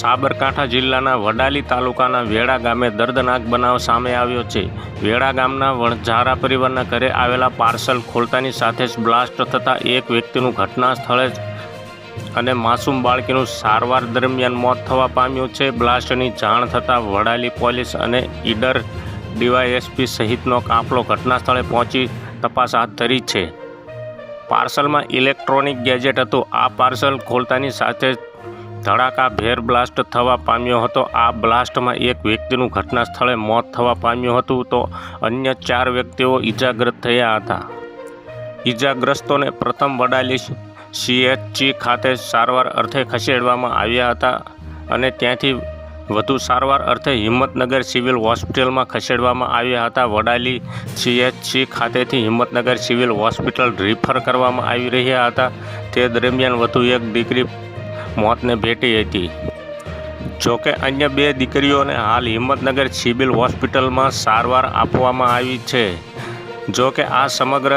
સાબરકાંઠા જિલ્લાના વડાલી તાલુકાના વેડા ગામે દર્દનાક બનાવ સામે આવ્યો છે. વેડા ગામના વણઝારા પરિવારના ઘરે આવેલા પાર્સલ ખોલતાની સાથે જ બ્લાસ્ટ થતાં એક વ્યક્તિનું ઘટના સ્થળે અને માસૂમ બાળકીનું સારવાર દરમિયાન મોત થવા પામ્યું છે. બ્લાસ્ટની જાણ થતાં વડાલી પોલીસ અને ઈડર ડીવાયએસપી સહિતનો કાફલો ઘટના સ્થળે પહોંચી તપાસ હાથ ધરી છે. પાર્સલમાં ઇલેક્ટ્રોનિક ગેજેટ હતું. આ પાર્સલ ખોલતાની સાથે જ ધડાકાભેર બ્લાસ્ટ થવા પામ્યો હતો. આ બ્લાસ્ટમાં એક વ્યક્તિનું ઘટના સ્થળે મોત થવા પામ્યું હતું તો અન્ય ચાર વ્યક્તિઓ ઈજાગ્રસ્ત થયા હતા. ઈજાગ્રસ્તોને પ્રથમ વડાલી સીએચસી ખાતે સારવાર અર્થે ખસેડવામાં આવ્યા હતા અને ત્યાંથી વધુ સારવાર અર્થે હિંમતનગર સિવિલ હોસ્પિટલમાં ખસેડવામાં આવ્યા હતા. વડાલી સીએચસી ખાતેથી હિંમતનગર સિવિલ હોસ્પિટલ રિફર કરવામાં આવી રહ્યા હતા. તે દરમિયાન વધુ એક દીકરી મોતને ભેટી હતી જોકે અન્ય બે દીકરીઓને હાલ હિંમતનગર સિવિલ હોસ્પિટલમાં સારવાર આપવામાં આવી છે. જો કે આ સમગ્ર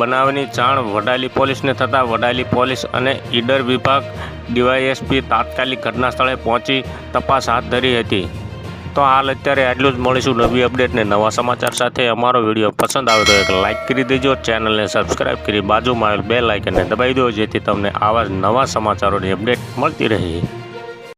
બનાવની જાણ વડાલી પોલીસને થતાં વડાલી પોલીસ અને ઈડર વિભાગ ડીવાયએસપી તાત્કાલિક ઘટના સ્થળે પહોંચી તપાસ હાથ ધરી હતી. તો હાલ અત્યારે આટલું જ મળીશું નવી અપડેટને નવા સમાચાર સાથે. અમારો વીડિયો પસંદ આવે તો એક લાઇક કરી દેજો ચેનલને સબસ્ક્રાઇબ કરી બાજુમાં આવેલ બે લાઇકનને દબાવી દો જેથી તમને આવા નવા સમાચારોની અપડેટ મળતી રહે.